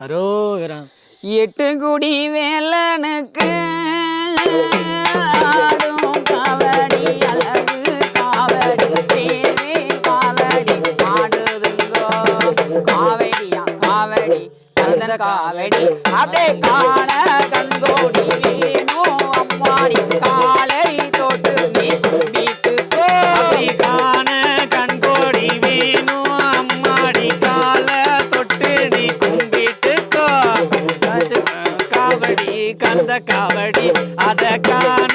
அரோகரா. எட்டு குடி வேலனுக்கு ஆடும் காவடி அழகு காவடி பேரே காவடி ஆடுதுங்கோ காவடியா காவடி கந்தன் காவடி. அப்படியே காண கண்கோடி வேணும். காவடி அத காண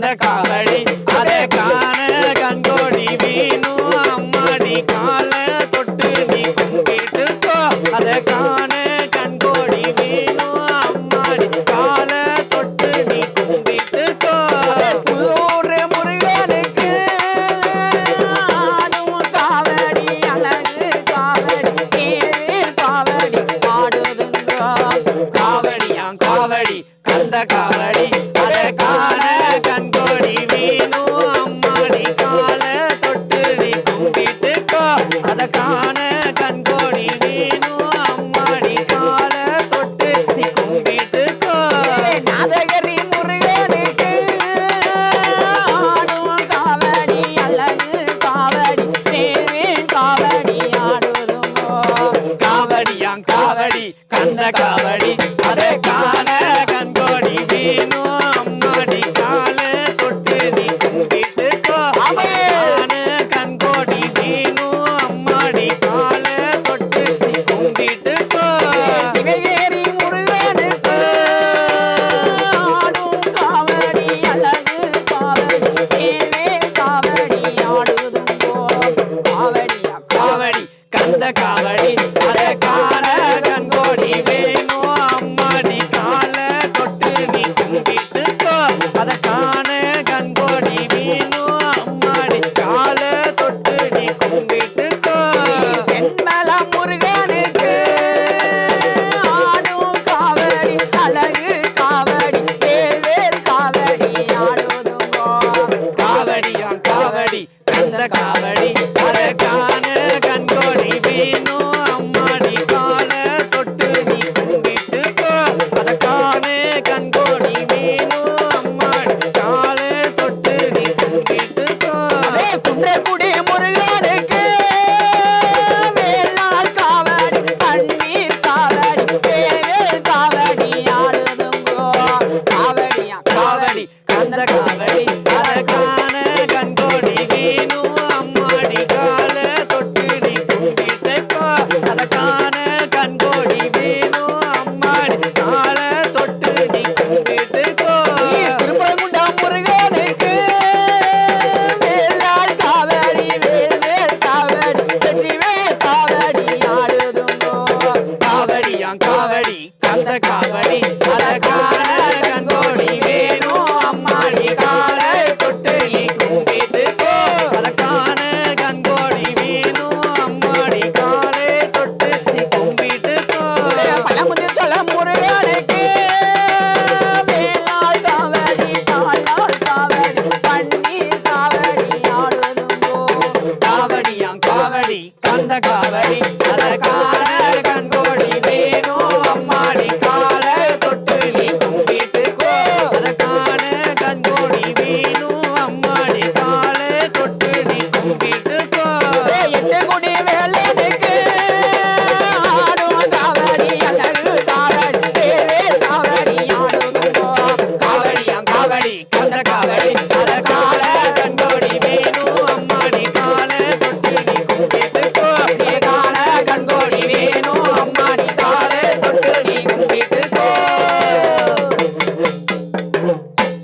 Sandra Carl. காவடி கந்த காவடி அதை காண கண்கோடி வீணும் அம்மாடி கால தொட்டு நீ கும்பிட்டு காண கண்கோடி வீணும் அம்மாடி கால தொட்டு நீ கும்பிட்டு சிகையேறி முருகனுக்கு ஆடும் காவடி அழகு காவடி காவடி ஆடுதும் காவடி காவடி கந்த காவடி அதை காவடி God.